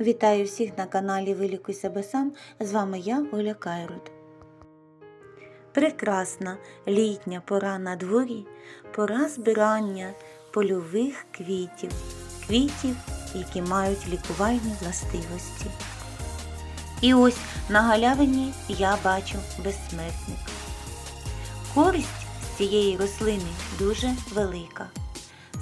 Вітаю всіх на каналі Вилікуй себе сам. З вами я, Оля Кайрут. Прекрасна літня пора на дворі, пора збирання польових квітів, квітів, які мають лікувальні властивості. І ось на галявині я бачу безсмертник. Користь з цієї рослини дуже велика.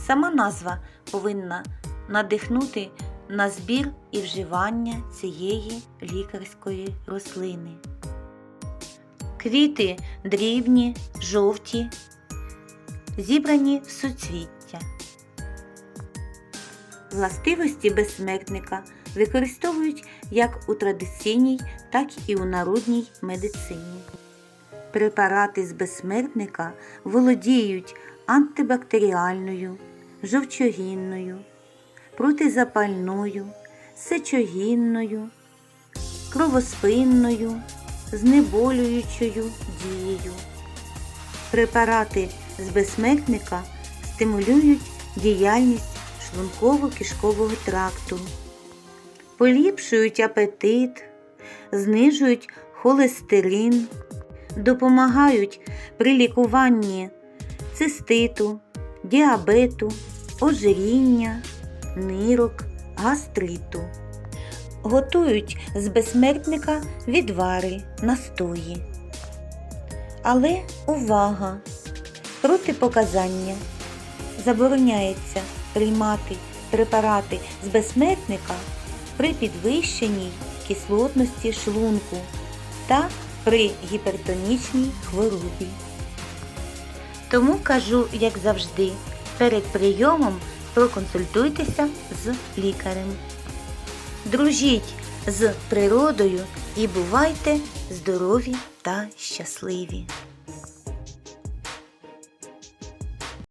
Сама назва повинна надихнути на збір і вживання цієї лікарської рослини. Квіти дрібні, жовті, зібрані в суцвіття. Властивості безсмертника використовують як у традиційній, так і у народній медицині. Препарати з безсмертника володіють антибактеріальною, жовчогінною, протизапальною, сечогінною, кровоспинною, знеболюючою дією. Препарати з безсмертника стимулюють діяльність шлунково-кишкового тракту, поліпшують апетит, знижують холестерин, допомагають при лікуванні циститу, діабету, ожиріння, нирок, гастриту. Готують з безсмертника відвари, настої. Але увага! Протипоказання. Забороняється приймати препарати з безсмертника при підвищеній кислотності шлунку та при гіпертонічній хворобі. Тому кажу, як завжди, перед прийомом проконсультуйтеся з лікарем. Дружіть з природою і бувайте здорові та щасливі!